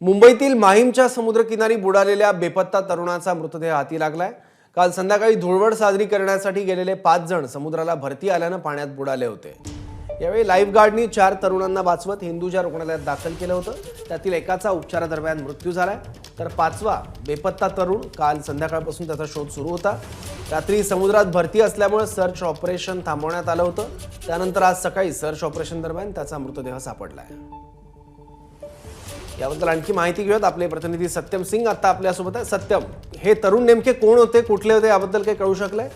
मुंबईतील माहीमच्या समुद्रकिनारी बुडालेल्या बेपत्ता तरुणाचा मृतदेह हाती लागलाय. काल संध्याकाळी धुळवड साजरी करण्यासाठी गेलेले पाच जण समुद्राला भरती आल्यानं पाण्यात बुडाले होते. यावेळी लाईफगार्डनी चार तरुणांना वाचवत हिंदूच्या रुग्णालयात दाखल केलं होतं. त्यातील एकाचा उपचारादरम्यान मृत्यू झालाय. तर पाचवा बेपत्ता तरुण काल संध्याकाळपासून त्याचा शोध सुरू होता. रात्री समुद्रात भरती असल्यामुळे सर्च ऑपरेशन थांबवण्यात आलं होतं. त्यानंतर आज सकाळी सर्च ऑपरेशन दरम्यान त्याचा मृतदेह सापडला आहे याबद्दल आणखी माहिती घेऊयात. आपले प्रतिनिधी सत्यम सिंग आता आपल्यासोबत आहे सत्यम हे तरुण नेमके कोण होते कुठले होते याबद्दल काही कळू शकलंय?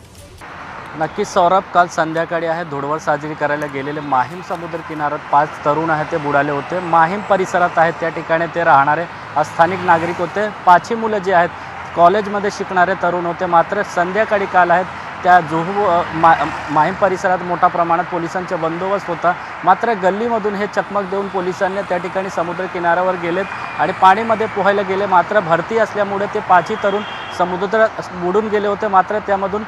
नक्कीच सौरभ काल संध्याकाळी आहे धुडवड साजरी करायला गेलेले माहीम समुद्र किनाऱ्यात पाच तरुण आहेत ते बुडाले होते. माहीम परिसरात आहेत त्या ठिकाणी ते राहणारे स्थानिक नागरिक होते. पाचही मुलं जे आहेत कॉलेजमध्ये शिकणारे तरुण होते मात्र संध्याकाळी काल आहेत त्या जुहू मा माहीम परिसरात मोठ्या प्रमाणात पोलिसांचा बंदोबस्त होता. मात्र गल्लीमधून हे चकमक देऊन पोलिसांनी त्या ठिकाणी समुद्र किनाऱ्यावर गेलेत आणि पाणीमध्ये पोहायला गेले. मात्र भरती असल्यामुळे ते पाचही तरुण समुद्रात बुडून गेले होते. मात्र त्यामधून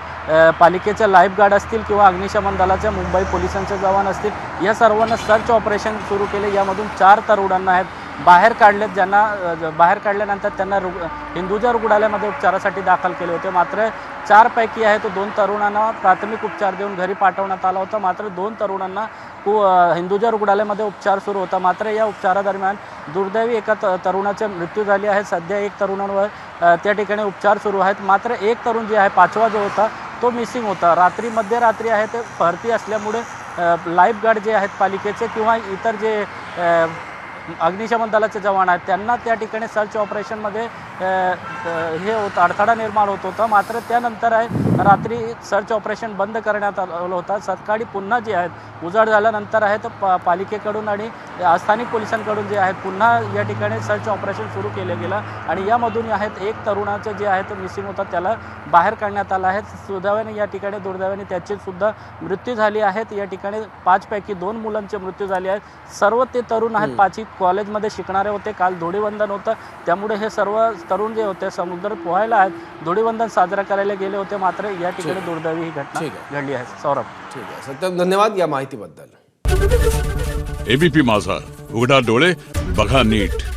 पालिकेच्या लाईफगार्ड असतील किंवा अग्निशमन दलाच्या मुंबई पोलिसांचे जवान असतील या सर्वांना सर्च ऑपरेशन सुरू केले. यामधून चार तरुणांना आहेत. बाहेर काढलेत ज्यांना ज- बाहेर काढल्यानंतर त्यांना रुग हिंदुजा रुग्णालयामध्ये उपचारासाठी दाखल केले होते. मात्र चारपैकी आहे तो दोन तरुणांना प्राथमिक उपचार देऊन घरी पाठवण्यात आला होता. मात्र दोन तरुणांना कु हिंदुजा रुग्णालयामध्ये उपचार सुरू होता. मात्र या उपचारादरम्यान दुर्दैवी एका त तरुणाचे मृत्यू झाली आहे. सध्या एक तरुणांवर त्या ठिकाणी उपचार सुरू आहेत. मात्र एक तरुण जे आहे पाचवा जो होता तो मिसिंग होता. रात्री मध्यरात्री आहे ते भरती असल्यामुळे लाईफगार्ड जे आहेत पालिकेचे किंवा इतर जे अग्निशमन दलाचे जवान आहेत. त्यांना त्या ठिकाणी सर्च ऑपरेशनमध्ये हे होतं अडथळा निर्माण होत होता. मात्र त्यानंतर आहे रात्री सर्च ऑपरेशन बंद करण्यात आलं होतं. सकाळी पुन्हा जे आहेत उजाड झाल्यानंतर आहे तर पा पालिकेकडून आणि स्थानिक पोलिसांकडून जे आहेत पुन्हा या ठिकाणी सर्च ऑपरेशन सुरू केलं गेलं. आणि यामधून आहेत एक तरुणाचे जे आहेत मिसिंग होतात त्याला बाहेर काढण्यात आलं आहे. सुदैवाने या ठिकाणी दुर्दैवाने त्याची सुद्धा मृत्यू झाली आहेत या ठिकाणी पाचपैकी दोन मुलांचे मृत्यू झाले आहेत. सर्व ते तरुण आहेत पाचही कॉलेजमध्ये शिकणारे होते काल धुळीवंदन होतं. त्यामुळे हे सर्व तरुण जे होते समुद्रात पोहायला आहेत धुळीवंदन साजरा करायला गेले होते. मात्र या ठिकाणी दुर्दैवी ही घटना ठीक घडली आहे. सौरभ. ठीक आहे. सत्यम धन्यवाद या माहितीबद्दल. एबीपी माझा. उघडा डोळे बघा नीट.